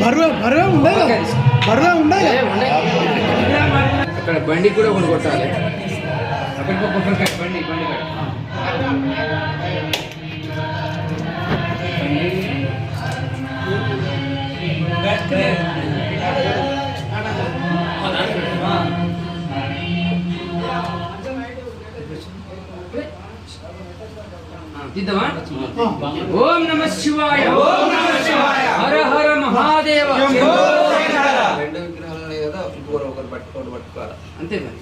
బరువు బరువే ఉండే కదా బరువే ఉండే ఏ, కదా ఉన్నాయి. అక్కడ బండి కూడా ఒకటి కొట్టాలి. అక్కడికి ఒక కొట్టాలి. బండి బండి కాడ. ఆ, తీద్దామా ఓం నమ శివాయ. ఓం నమ శివాయ. హర హర మహాదేవ. రెండు విగ్రహాలు ఉన్నాయి కదా ఇంకొకరు ఒకరు పట్టుకోండి పట్టుకోవాలి? అంతే మరి.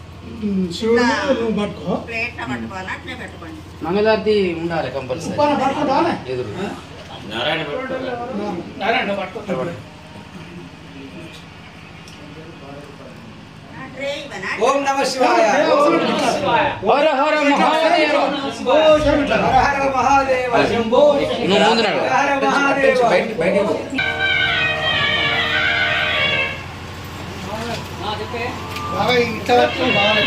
పెట్టుకోండి. మంగళారతి ఉండాలి కంపల్సరీ. ఎదురు. ఆ? ట్రే ఇవ్వనా ఓం నమ శివాయ హర హర మహాదేవ హర హర మహాదేవ శంభో నువ్వు ముందు బయటికి పో. బాగా ఇట్లా బాగా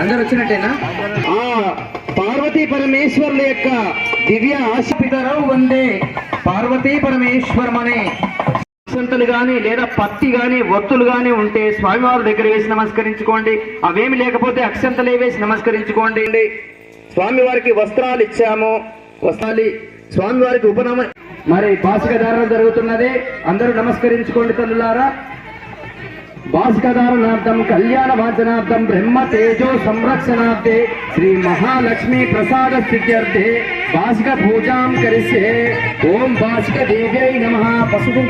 అందరు వచ్చినట్టేనా? పార్వతీ పరమేశ్వరుల యొక్క దివ్య ఆశిపితరం వందే పార్వతీ పరమేశ్వరమనే. అక్షంతలు గాని లేదా పత్తి గాని ఒత్తులు గాని ఉంటే స్వామివారి దగ్గర వేసి నమస్కరించుకోండి. అవేమి లేకపోతే అక్షంతలే వేసి నమస్కరించుకోండి. స్వామివారికి వస్త్రాలు ఇచ్చాము. వస్త్రాలు స్వామివారికి ఉపనామ మరి బాసిక ధారణ జరుగుతున్నది. అందరూ నమస్కరించుకోండి తల్లులారా. భాస్కరార్థం కళ్యాణ వాచనార్థం బ్రహ్మ తేజో సంరక్షణార్థే శ్రీ మహాలక్ష్మి ప్రసాద స్థిత్యర్థే భాస్క పూజాం కరిస్తే ఓం భాస్క దేవ్యై నమ. పసుపు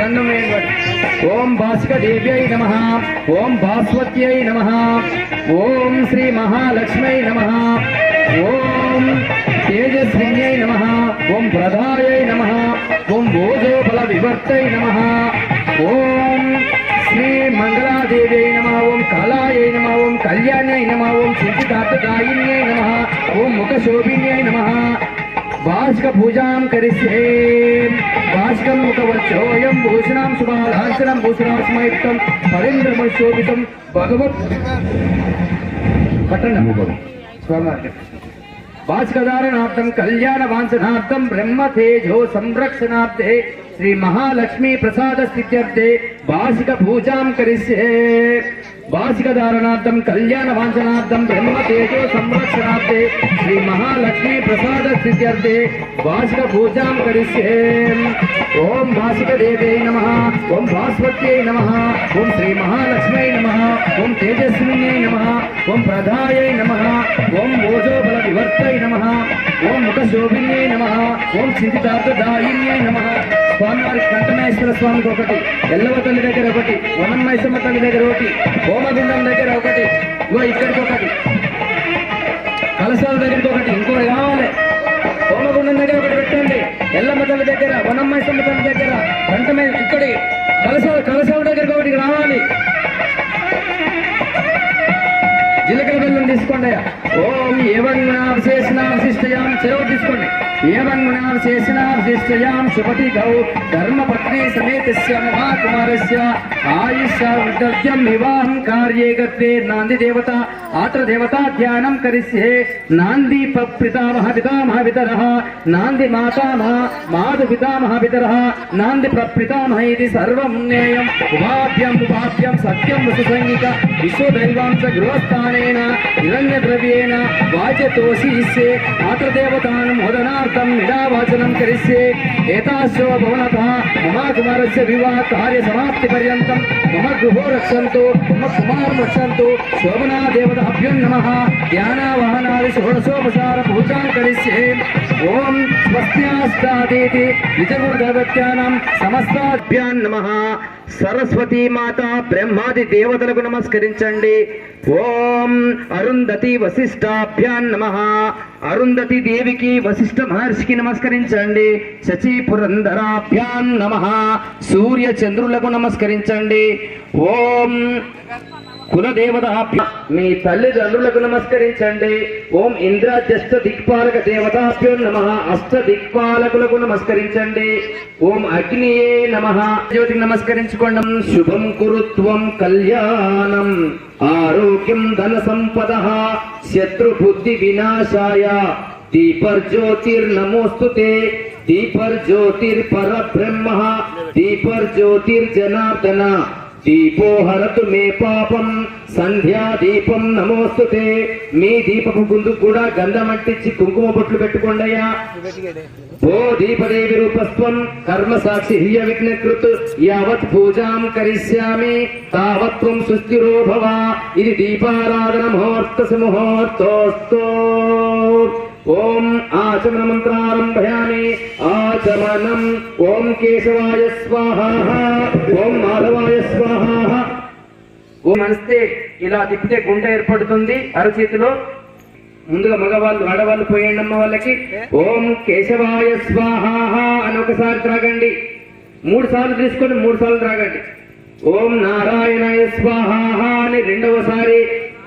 గంధం వేయండి ఓం భాస్క దేవ్యై నమ. ఓం భాస్వత్యై నమ. ఓం శ్రీ మహాలక్ష్మై నమ. ఓం తేజస్విన్యై నమ. ఓం ప్రధాయై నమ. ఓం భోజోబల వివర్తై నమ. ఓం శ్రీ మంగళాదేవ్యై నమ ఓం కళాయై నమ ఓం కళ్యాణ్యై నమ ఓం సిద్ధిదార్థదాయిన్యై నమ ఓం ముఖశోభిన్యై నమ వార్షిక పూజాం కరిష్యే వార్షికం ముఖవచ్చోయం భూషణాం శుభాలాంఛనం భూషణాస్మయుక్తం పరేంద్రమశోభితం భగవత్ పట్టణ స్వామి భాస్కరారణార్థం కళ్యాణ వాంఛనార్థం బ్రహ్మ తేజో సంరక్షణార్థే శ్రీ మహాలక్ష్మి ప్రసాద వార్షిక ధారణార్థం కళ్యాణ వాంఛనార్థం బ్రహ్మ తేజో సంరక్షణార్థే శ్రీ మహాలక్ష్మీ ప్రసాద స్థిత్యర్థే వార్షిక పూజాం కరిష్యే. ఓం భాస్క దేవ్యై నమ ఓం భాస్వత్యై నమ ఓం శ్రీ మహాలక్ష్మై నమ ఓం తేజస్విన్యై నమ ఓం ప్రధాయై నమ ఓం ఓజోబల వివర్తై నమ ఓం ముఖశోభిన్యై నమ ఓం చింతితార్థదాయిన్యై నమ. స్వామివారి కంఠమేశ్వర స్వామికి ఒకటి ఎల్లవ తల్లి దగ్గర ఒకటి వనమైసమ్మ తల్లి దగ్గర ఒకటి. ఓం హోమగుండం దగ్గర ఒకటి ఇగో ఇక్కడికి ఒకటి. కలశాల దగ్గరికి ఒకటి ఇంకోటి కావాలి హోమగుండం తల్లి దగ్గర వనమ్మైసమ్మ తల్లి దగ్గర గంట మీద ఇక్కడి. కలస కలశం దగ్గర ఒకటి రావాలి. జీలకర్ర బెల్లం తీసుకోండి ఓ ఓం ఏవన్మునావశేషణావశిష్టయాం చెరువు తీసుకోండి. ఏవన్మునావశేషణావశిష్టయాం శుభతి గౌ ధర్మపత్ని సమేతస్య మహాకుమారస్య. ఆయుష వృద్ధవ్యం వివాహం కార్యే గత్వే. నాంది దేవత ఆత్ర దేవతా ధ్యానం కరిష్యే. నాంది పితామహ పితామహ పితరః. నాంది మాతామహ మాతు పితామహ పితరః. నాంది ప్రపితామహ ఇది సర్వం ఉపాభ్యం ఉపాభ్యం సత్యం వసుసంగిక గృహస్థానేన హిరణ్య ద్రవ్యేణ వాచతోషిష్యే మాతృదేవతానం మోదనార్థం నిడావాచనం కరిష్యే ఏతాశ్రవ భవనత మహాకుమారస్య వివాహ కార్య సమాప్తి పర్యంతం మమ గృహో రక్షంతు మమ కుమారం రక్షంతు శోభనా దేవతాభ్యం నమః ధ్యానావహనాది షోడశోపచార పూజాం సరస్వతి సరస్వతీ మాత బ్రహ్మాది దేవతలకు నమస్కరించండి. ఓం అరుంధతి వశిష్టాభ్యాన్ నమ. అరుంధతి దేవికి వశిష్ఠ మహర్షికి నమస్కరించండి. శచి పురంధరాభ్యాన్ నమ. సూర్య చంద్రులకు నమస్కరించండి. ఓం కులదేవత మీ తల్లిదండ్రులకు నమస్కరించండి. ఓం ఇంద్రాజ్యష్ట దిక్పాలక దేవతాభ్యో నమ. అష్ట దిక్పాలకులకు నమస్కరించండి. ఓం అగ్నియే నమ. జ్యోతికి నమస్కరించుకోండి. శుభం కురుత్వం కళ్యాణం. ఆరోగ్యం ధన సంపద. శత్రు బుద్ధి వినాశాయ. దీపర్జ్యోతిర్నమోస్తు దీపర్జ్యోతిర్పరబ్రహ్మ. దీపర్జ్యోతిర్జనార్దన. దీపో హరతు మే పాపం సంధ్యా దీపం నమోస్తుతే మీ దీపపు గుందుకు కూడా గంధం అంటించి కుంకుమ బొట్లు పెట్టుకోండి ఓ దీపదేవి రూపస్వం కర్మ సాక్షి హియ విఘ్నకృత్ యావత్ పూజాం కరిష్యామి. తావత్వం సుస్థిరో భవ ఇది దీపారాధన ముహూర్త ముహూర్తోస్తో ఓం ఆచమన మంత్రారంభయామి ఆచమనం. ఓం కేశవాయ స్వాహ. ఓం మాధవాయ ఓం అనిస్తే ఇలా తిప్పితే గుండె ఏర్పడుతుంది అరచేతిలో. ముందుగా మగవాళ్ళు ఆడవాళ్ళు పోయండి అమ్మ వాళ్ళకి. ఓం కేశవాయ స్వాహ అని ఒకసారి త్రాగండి. మూడు సార్లు తీసుకొని మూడు సార్లు త్రాగండి. ఓం నారాయణాయ స్వాహ అని రెండవసారి.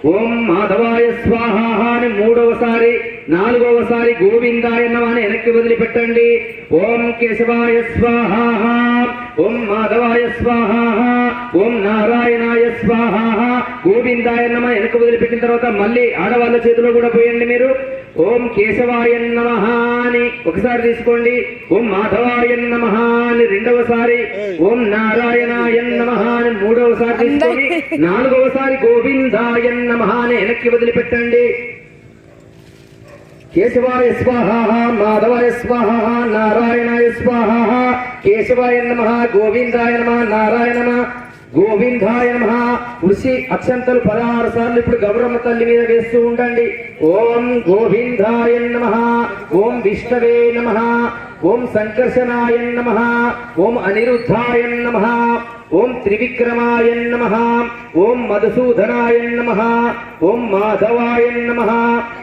ఓం మాధవాయ స్వాహ అని మూడవసారి. నాలుగవసారి గోవిందాయ నమః అని వెనక్కి వదిలిపెట్టండి. ఓం కేశవాయ స్వాహ ఓం మాధవాయ స్వాహ ఓం నారాయణాయ స్వాహ. గోవిందాయ నమ వెనక వదిలిపెట్టిన తర్వాత మళ్ళీ ఆడవాళ్ళ చేతిలో కూడా పోయండి మీరు. ఓం కేశవాయ నమ అని ఒకసారి తీసుకోండి. ఓం మాధవాయ నమ అని రెండవసారి ఓం నారాయణాయ నమ అని మూడవసారి తీసుకొని నాలుగవసారి గోవిందాయ నమ అని వెనక్కి వదిలిపెట్టండి. కేశవాయ స్వాహ మాధవాయ స్వాహ నారాయణాయ స్వాహ కేశవాయ నమ గోవిందాయ నమ నారాయణ నమ గోవిందాయ నమ. కృషి అక్షంతలు పదహారు సార్లు ఇప్పుడు గౌరమ్మ తల్లి మీద వేస్తూ ఉండండి. ఓం గోవిందాయ నమ ఓం విష్ణవే నమ. ఓం సంకర్షణాయ నమ ఓం అనిరుద్ధాయ నమ ఓం త్రివిక్రమాయ నమ ఓం మధుసూదనాయ నమ ఓం మాధవాయ నమ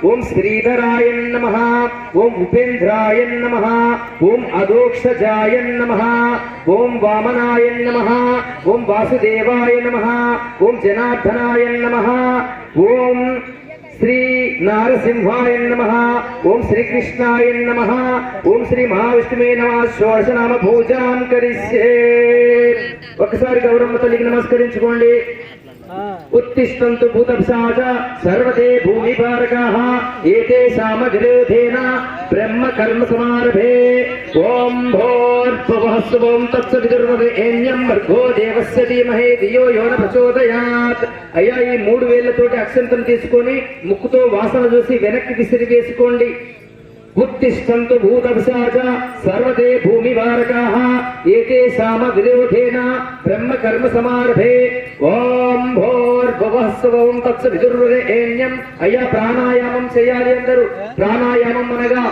ఓం శ్రీధరాయ నమ ఓం ఉపేంద్రాయ నమ ఓం అదోక్షజాయ నమ ఓం వామనాయ నమ ఓం వాసుదేవాయ నమ ఓం జనార్దనాయ నమ ఓం శ్రీ నారసింహాయ నమ ఓం శ్రీకృష్ణాయ నమ ఓం శ్రీ మహావిష్ణువే నమ షోడశ నామ పూజాం కరిష్యే ఒకసారి గౌరమ్మ తల్లికి నమస్కరించుకోండి ఉత్తిష్టంతు భూతప్సాచ సర్వతే భూమిపారకాః ఏతేషామగ్రేధేన బ్రహ్మ కర్మ సమారభే ఓం భోర్భువః శుభం తత్సవిదుర్వరేణ్యం వర్గో దేవస్య ధీమహే ధియో యో ప్రచోదయాత్. అయ్యా ఈ మూడు వేళ్ళతోటి అక్షంతం తీసుకొని ముక్కుతో వాసన చూసి వెనక్కి విసిరి వేసుకోండి ఉత్తిష్టంతు భూతపిశాచ సర్వతే భూమివారకాః ఏతేషామ విరోధేన బ్రహ్మ కర్మ సమారభే. ఓం భోర్భువః శుభం తత్స విదుర్వరేణ్యం అయ్యా ప్రాణాయామం చేయాలి అందరూ. ప్రాణాయామం అనగా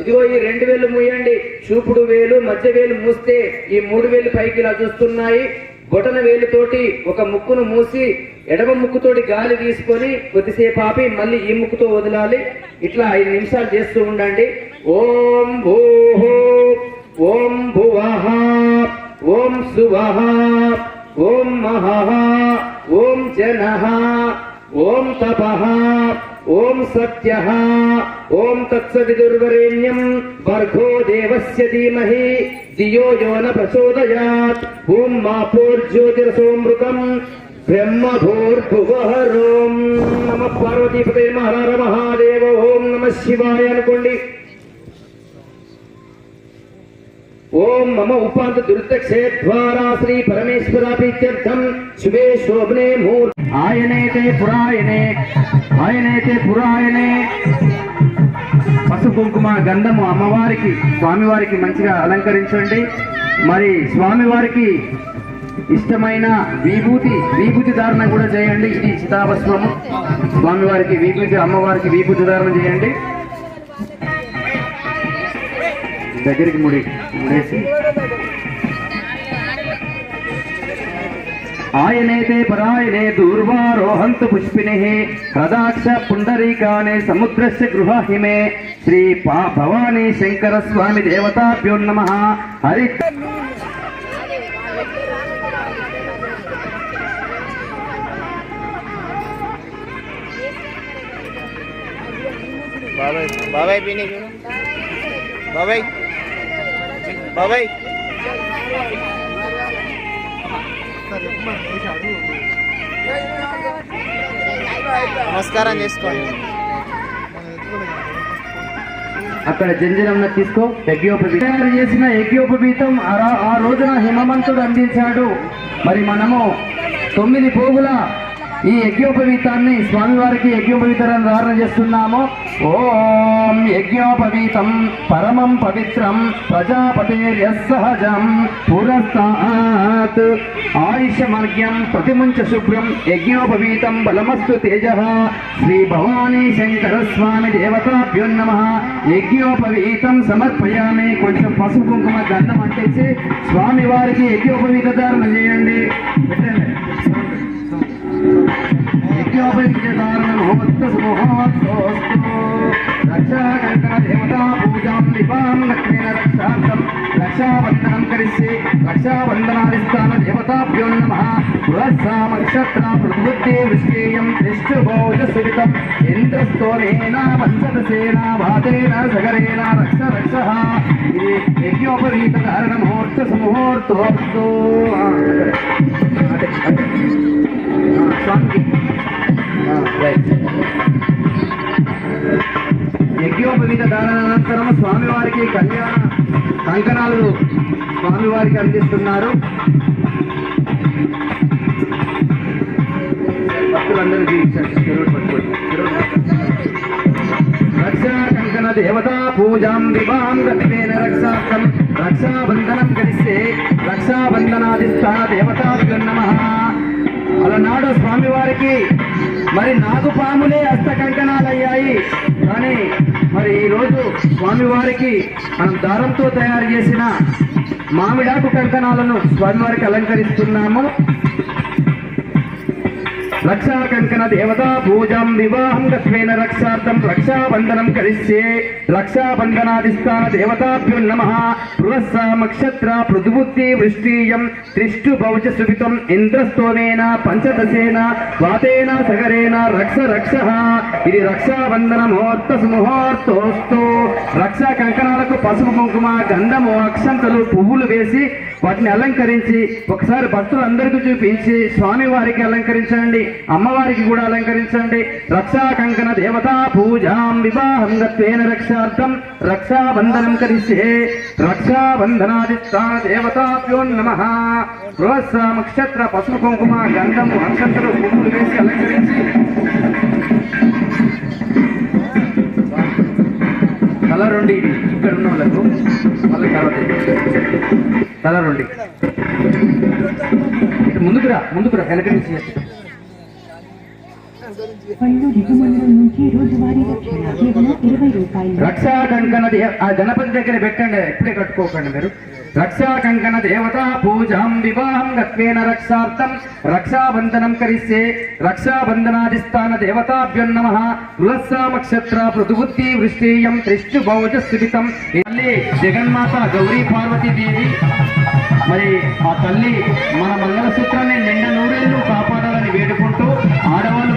ఇదిగో ఈ రెండు వేలు మూయండి. చూపుడు వేలు మధ్య వేలు మూస్తే ఈ మూడు వేలు పైకి ఇలా చూస్తున్నాయి. బొటన వేలుతోటి ఒక ముక్కును మూసి ఎడమ ముక్కుతోటి గాలి తీసుకొని కొద్దిసేపు ఆపి మళ్ళీ ఈ ముక్కుతో వదలాలి. ఇట్లా ఐదు నిమిషాలు చేస్తూ ఉండండి. ఓం భూహో ఓం భువహ ఓం సువహ ఓం మహహ ఓం జన ఓం సత్యః ఓం తత్సవిదుర్వరేణ్యం భర్గో దేవస్య ధీమహి. ధియో యో న ప్రచోదయాత్ ఓం మాపోర్జ్యోతిరసోమృతం బ్రహ్మభూర్భువహరోం నమ పార్వతీపతే మహారమహాదేవ ఓం నమ శివాయ అనుకోండి ఓం మమ ఉపాంత దుర్దక్షేద్వారా శ్రీ పరమేశ్వరాపీత్యర్థం శుభే శోభనే మూర్ ఆయనైతే పురాయనే ఆయనైతే పురాయనే. పసు కుంకుమ గంధము అమ్మవారికి స్వామివారికి మంచిగా అలంకరించండి. మరి స్వామివారికి ఇష్టమైన విభూతి విభూతి ధారణ కూడా చేయండి. ఇది చితాభస్మము. స్వామివారికి విభూతి అమ్మవారికి విభూతి ధారణ చేయండి. దగ్గరికి ముడి ముడేసి. ఆయనేతే పరాయణే దూర్వారోహంతు పుష్పిణి హృదాక్ష పుండరీకానే సముద్రస్య గృహహిమే శ్రీ పా భవానీ శంకర స్వామి దేవతాభ్యో నమ. హరి బాబాయ్ బాబాయ్ బాబాయ్. బాబాయ్. నమస్కారం చేసుకోండి. అక్కడ జంజనం తీసుకో యజ్ఞోపవీతం తయారు చేసిన యజ్ఞోపవీతం ఆ రోజున హిమవంతుడు అందించాడు. మరి మనము తొమ్మిది పోగుల ఈ యజ్ఞోపవీతాన్ని స్వామివారికి యజ్ఞోపవీతాన్ని ధారణ చేస్తున్నాము. ఓం యజ్ఞోపవీతం పరమం పవిత్రం ప్రజాపతేర్యసహజం పురస్తాత్. ఆయుష్యమర్గ్యం ప్రతిమంచ శుభ్రం యజ్ఞోపవీతం బలమస్తు తేజ. శ్రీ భవానీ శంకర స్వామి దేవతాభ్యో నమ. యజ్ఞోపవీతం సమర్పయామి. కొంచెం పసుపు కుంకుమ గంధం అంటేసి స్వామివారికి యజ్ఞోపవీత ధారణ చేయండి. రక్షాబంధనం కరిష్యే రక్షాబంధనాదిస్థాన దేవతాభ్యో నమ పురస్సామక్షత్ర ప్రబుద్ధి విశ్వేయం తిష్ఠుభోజ సువితం ఇంద్రస్తోనేన పంచదశేన వాతేన సగరేణ రక్ష రక్ష ఇది యజ్ఞోపవీత కారణ ముహూర్త సుముహూర్తోస్తు అదే స్వామికి యజ్ఞోపవీత దానానంతరం స్వామివారికి కళ్యాణ కంకణాలు స్వామివారికి అందిస్తున్నారు. భక్తులందరూ జీవించారు రక్షా కంకణ దేవతా పూజాం దివాం గతివేన రక్షార్థం. రక్షాబంధనం కలిస్తే రక్షాబంధనాదిస్థాన దేవతాభ్యో నమ. అలనాడు స్వామివారికి మరి నాగుపాములే హస్త కంకణాలయ్యాయి. కానీ మరి ఈరోజు స్వామివారికి మనం దారంతో తయారు చేసిన మామిడాకు కంకణాలను స్వామివారికి అలంకరిస్తున్నాము. రక్షా కంకణ దేవతా పూజాం వివాహం గత్వేన రక్షార్థం రక్షాబంధనం కరిష్యే రక్షాబంధనాదిస్థాన దేవతాభ్యో నమ పురస్సామక్షత్ర పృథుబుద్ధి వృష్టీయం త్రిష్టు భౌజ సుభితం ఇంద్రస్తోమేన పంచదశేన వాతేన సగరేణ రక్ష రక్ష ఇది రక్షాబంధన ముహూర్త సుముహూర్తోస్తు రక్షా కంకణాలకు పసుపు కుంకుమ గంధము అక్షంతలు పువ్వులు వేసి వాటిని అలంకరించి ఒకసారి భక్తులందరికీ చూపించి స్వామి వారికి అలంకరించండి. అమ్మవారికి కూడా అలంకరించండి. రక్షా కంకణ దేవతా పూజాం వివాహం గత్వేన రక్షార్థం రక్షాబంధనం కరిష్యే. రక్షాబంధనాదిస్థాన దేవతాభ్యో నమ. నక్షత్ర పసుపు కుంకుమ గంధము అక్షంతలు పువ్వులు వేసి అలంకరించి. తల ఇక్కడ ఉన్న వాళ్ళకు మళ్ళీ తర్వాత తల రెండు ఇటు ముందుకు రక్షా కంకణ ఆ గణపతి దగ్గర పెట్టండి ఇప్పుడే కట్టుకోకండి మీరు. రక్షా కంకణ దేవత పూజాం వివాహం గత్వేన రక్షార్థం రక్షాబంధనం కరిస్తే రక్షాబంధనాధిస్థాన దేవతాభ్యో నమ. గృహస్సామక్షత్ర పృథుబుద్ధి వృష్టీయం త్రిష్టు భౌజ స్థితం మళ్ళీ జగన్మాత గౌరీ పార్వతీదేవి మరి ఆ తల్లి మన మంగళసూత్రాన్ని నిండ నూరేళ్ళు కాపాడాలని వేడుకుంటూ ఆడవాళ్ళు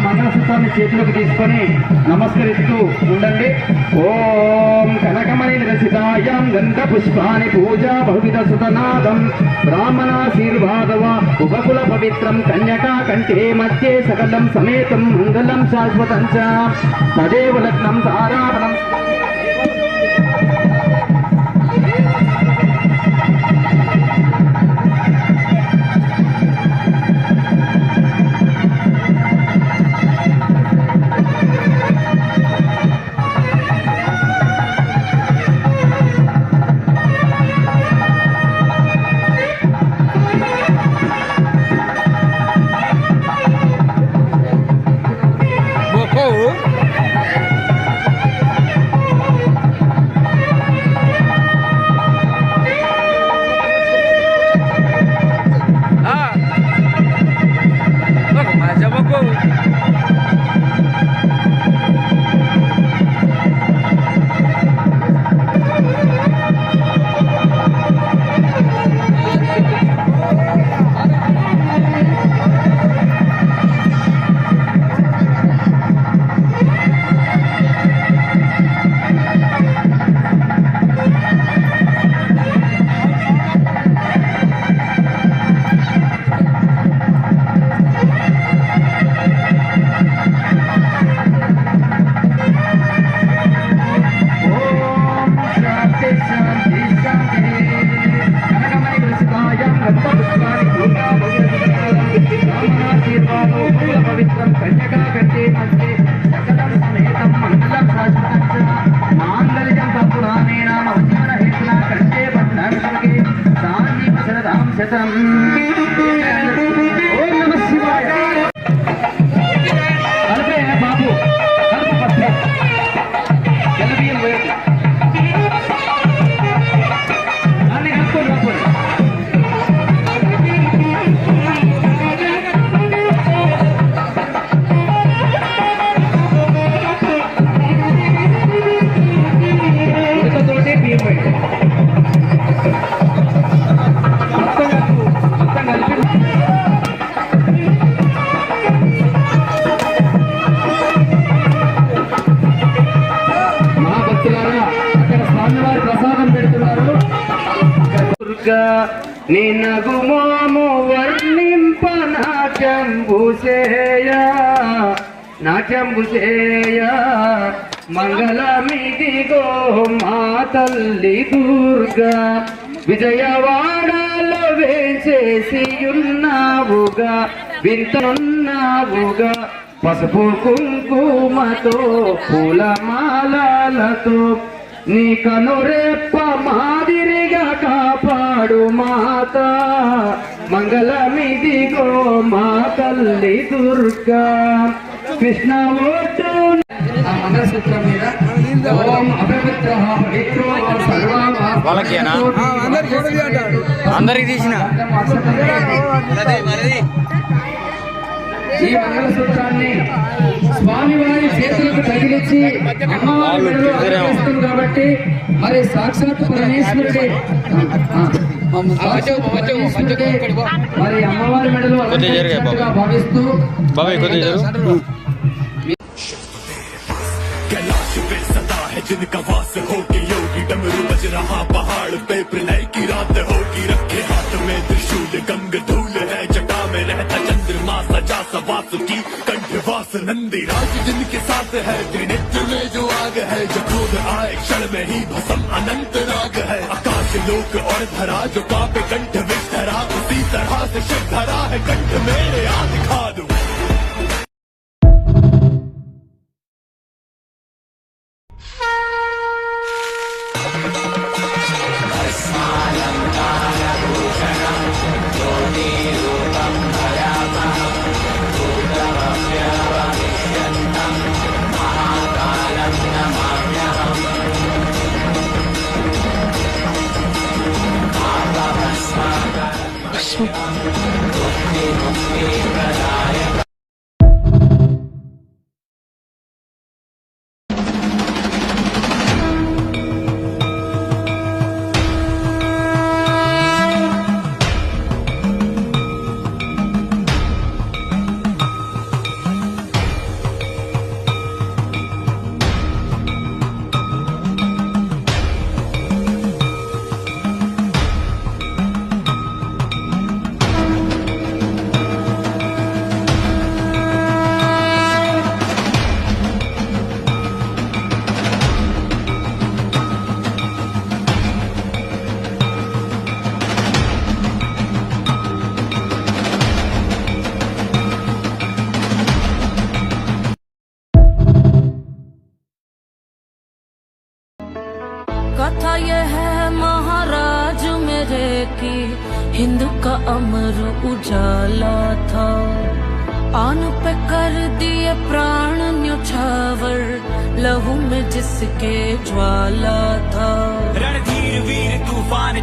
మంగళసూత్రాన్ని చేతులకు తీసుకొని నమస్కరిస్తూ ఉండండి. ఓం కనకమణి నిరసితాయం గంధ పుష్పాని పూజా బహువిధ సుతనాదం. బ్రాహ్మణాశీర్వాదవ ఉపకుల పవిత్రం కన్యకా కంటే మధ్యే సకలం సమేతం మంగళం శాశ్వతం చ. తదేవ లగ్నం తారావణం. ఓం నినగు మోము వర్ణింప నాట్యంబుసేయ నాట్యంబుసేయ మంగళమిదిగో మా తల్లి దుర్గా విజయవాడలో వేసేసి ఉన్నావుగా వింటున్నావుగా పసుపు కుంకుమతో పూలమాలతో నీ కనురెప్ప మాదిరిగా కా కాపాడు మాత మంగళమిదిగో మా తల్లి దుర్గా కృష్ణ ఓటు ఆ మంగళసూత్రం మీద ఓం అపవిత్ర పవిత్రో సర్వామ వాళ్ళకేనా? అందరికి తీసిన ఈ మంగళసూత్రాన్ని స్వామివారి చేతులకు తగిలించి అమ్మవారి మెడలో అలంకరిస్తుంది కాబట్టి మరి సాక్షాత్ పరమేశ్వరుడే ఆ, సాక్షాత్ పరమేశ్వరుడే మరి అమ్మవారి మెడలో కొద్దిగా జరగ బాబు. అలంకరించినట్టుగా భావిస్తూ బాబాయ్ కొద్దిగా జరుగు. कैलाश पे सदा है जिनका वास होगी योगी डमरू बज रहा पहाड़ पे प्रलय की रात होगी रखे हाथ में त्रिशूल गंग धूल सजा सवास की कंठवास नंदी, राज जिनके साथ है, त्रिनेत्र में जो आग है जो क्रोध आए, क्षण में ही भसम, अनंत राग है। आकाश, लोक और धरा, जो पाप कंठ विधरा उसी तरह से शिव धरा है, कंठ मेरे आदि दिखा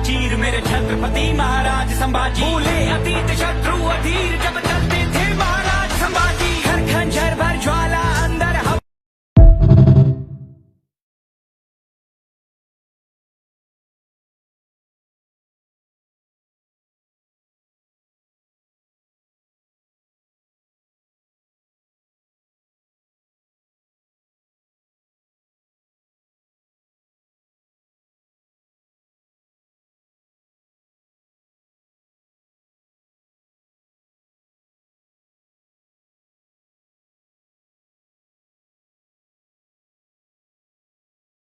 चीर मेरे छत्रपति महाराज संभाजी। भूले अतीत शत्रु अधीर जब तक